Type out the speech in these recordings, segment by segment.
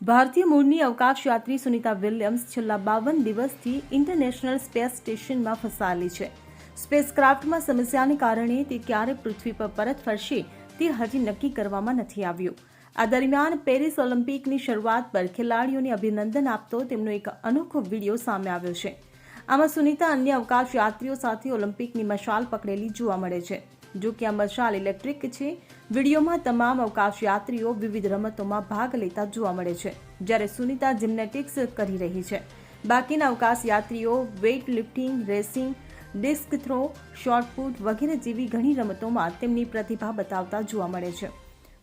ભારતીય મૂળની અવકાશયાત્રી સુનિતા વિલિયમ્સ છેલ્લા બાવન દિવસથી ઇન્ટરનેશનલ સ્પેસ સ્ટેશનમાં ફસાયેલી છે. સ્પેસક્રાફ્ટમાં સમસ્યાને કારણે તે ક્યારે પૃથ્વી પર પરત ફરશે તે હજી નક્કી કરવામાં નથી આવ્યું. આ દરમિયાન પેરિસ ઓલિમ્પિકની શરૂઆત પર ખેલાડીઓને અભિનંદન આપતો તેમનો એક અનોખો વીડિયો સામે આવ્યો છે. આમાં સુનિતા અન્ય અવકાશ યાત્રીઓ સાથે ઓલિમ્પિકની મશાલ પકડેલી જોવા મળે છે. જો કે આ મશાલ ઇલેક્ટ્રિક છે, વિડીયોમાં તમામ અવકાશયાત્રીઓ વિવિધ રમતોમાં ભાગ લેતા જોવા મળે છે, જ્યારે સુનિતા જિમ્નેટિક્સ કરી રહી છે. બાકીના અવકાશયાત્રીઓ weight lifting racing, disc throw shot put વગેરે જેવી ઘણી રમતોમાં તેમની પ્રતિભા બતાવતા જોવા મળે છે.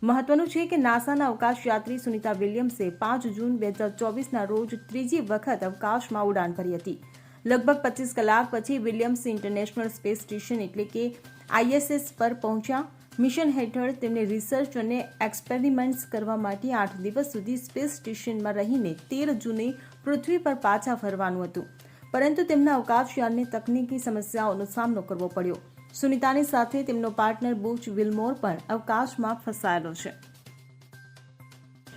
મહત્વનું છે કે નાસાના અવકાશયાત્રી સુનિતા વિલિયમ્સે પાંચ જૂન બે હજાર ચોવીસના રોજ ત્રીજી વખત અવકાશમાં ઉડાન ભરી હતી. લગભગ પચીસ કલાક પછી વિલિયમ્સ ઇન્ટરનેશનલ સ્પેસ સ્ટેશન એટલે કે આઈએસએસ પર પહોંચ્યા. મિશન હેઠળ તેમને રિસર્ચ અને એક્સપેરિમેન્ટ્સ કરવા માટે આઠ દિવસ સુધી સ્પેસ સ્ટેશનમાં રહીને તેર જૂને પૃથ્વી પર પાછા ફરવાનું હતું. પરંતુ તેમના અવકાશયાનને તકનીકી સમસ્યાઓનો સામનો કરવો પડ્યો. સુનિતાની સાથે તેમનો પાર્ટનર બુચ વિલમોર પણ અવકાશમાં ફસાયેલો છે.